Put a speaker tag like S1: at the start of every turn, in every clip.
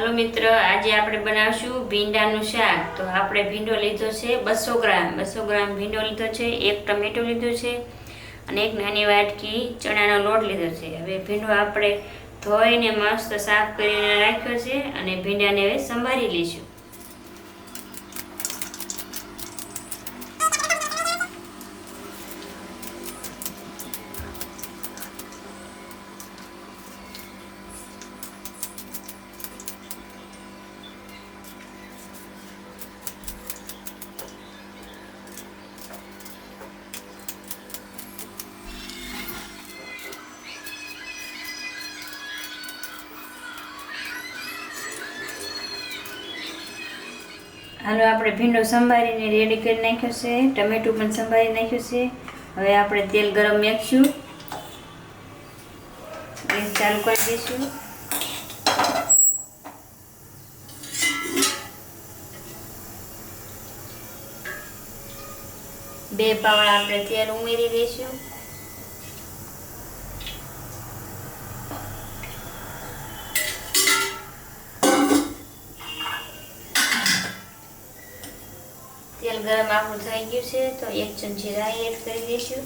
S1: હાલો મિત્ર, આજે આપણે બનાવશું ભીંડાનું શાક. તો આપણે ભીંડો લીધો છે બસો ગ્રામ. બસો ગ્રામ ભીંડો લીધો છે, એક ટમેટો લીધો છે અને એક નાની વાટકી ચણાનો લોટ લીધો છે. હવે ભીંડો આપણે ધોઈને મસ્ત સાફ કરીને રાખ્યો છે અને ભીંડાને હવે સંભાળી લઈશું. હાલો, આપણે ભીંડો સંભાળીને રેડી કરી નાખ્યો છે. ટમેટું પણ સંભાળી નાખ્યું છે. હવે આપણે તેલ ગરમ નાખીશું ગેસ ચાલુ કરી દઈશું. બે પાવડા આપણે તેલ ઉમેરી દઈશું. તેલ ગરમ આપણું થઈ ગયું છે, તો એક ચમચી રાઈ એડ કરી દઈશું.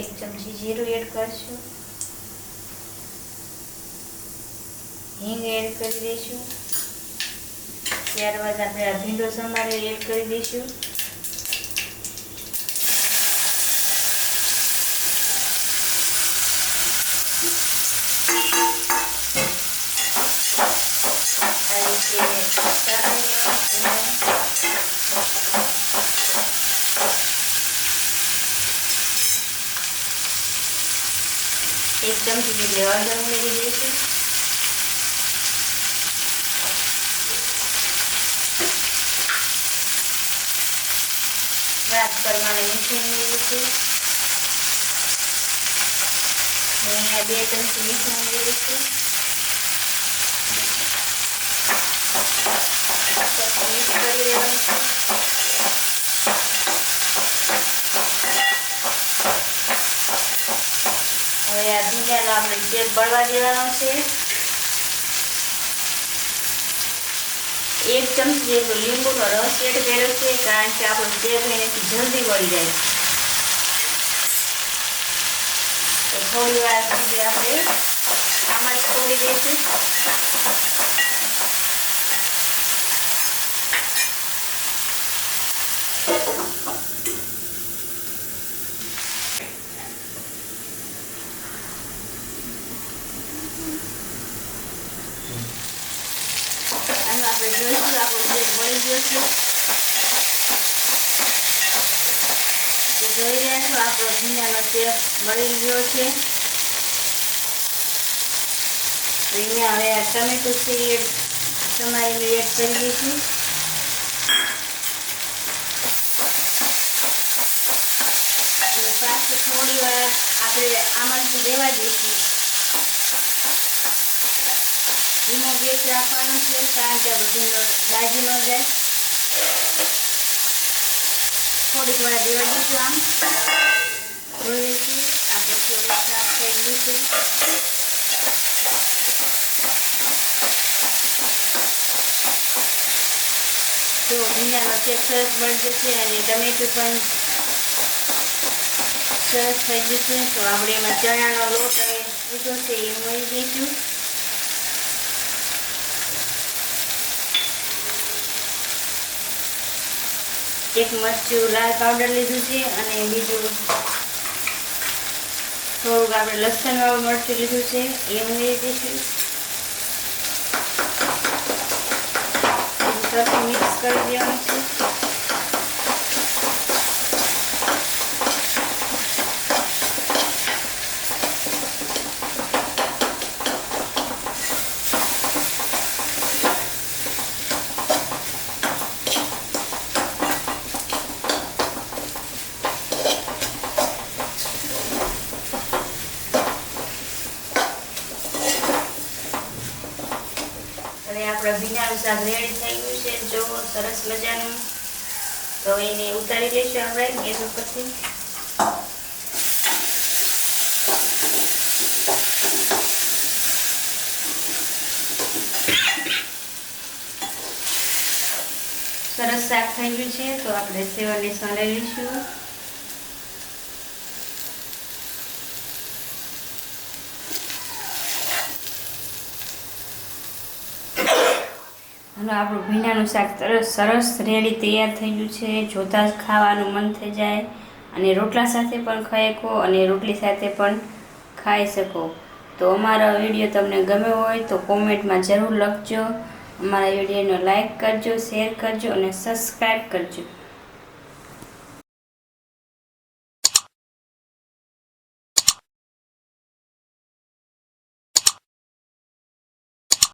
S1: એક ચમચી જીરું એડ કરશું. હિંગ એડ કરી દઈશું. ત્યારબાદ આપણે આ ભીંડો સમારે એડ કરી દઈશું આ રીતે સારી એક ચમચી જેટલી હળદર ઉમેરી દઈશું સ્વાદ પ્રમાણે મીઠું ઉમેરીશું અહીંયા બે ચમચી મીઠું ઉમેરીશું પછી મિક્સ કરી દેવાનું છે આ ભીંડાનો આપણે ચેક બળવા દેવાનો છે એક ચમચી જેટલો લીંબુનો રસ એડ કર્યો છે. કારણ કે આપણો ચેક એનાથી જલ્દી વળી જાય થોડી વાર સુધી આપણે આમાં છોડી દઈશું આનું આપણે જોઈશું આપણો ચેક વળી ગયો છે તો જોઈ રહ્યા છો આપણો ભીંડાનો ચેક મળી ગયો છે તો અહીંયા હવે આ ટમેટું છે એ સમારીને એડ કરી દઈશું થોડી વાર આપણે આમાંથી રહેવા દઈશું ધીમો ગેસ રાખવાનો છે, કારણ કે આ બધું ન જાય. થોડીક વાર દેવા દઈશું આમ. સાફ થઈ ગયું છે. તો ભીંડાનો ચેક સરસ બળી જશે અને ટમેટું પણ સરસ થઈ ગયું છે. તો આપણે એમાં ચણાનો લોટ લીધો છે, એ મળી દઈશું એક મરચું લાલ પાવડર લીધું છે અને બીજું થોડુંક આપણે લસણવાળું મરચું લીધું છે, એ ઉમેરી દઈશું સરખું મિક્સ કરી દેવાનું છે. આપણા શાક રેડી થઈ ગયું છે. જો સરસ મજાનું તો એને ઉતારી દઈશું આપણે ગેસ ઉપરથી. સરસ શાક થઈ ગયું છે, તો આપણે સેવને સોલાઈ લઈશું. આપણું ભીંડાનું શાક સરસ સરસ રેડી તૈયાર થઈ ગયું છે. જોતાં જ ખાવાનું મન થઈ જાય. અને રોટલા સાથે પણ ખાઈ શકો અને રોટલી સાથે પણ ખાઈ શકો. તો અમારો વીડિયો તમને ગમ્યો હોય તો કોમેન્ટમાં જરૂર લખજો. અમારા વિડીયોને લાઈક કરજો, શેર કરજો અને સબસ્ક્રાઈબ કરજો.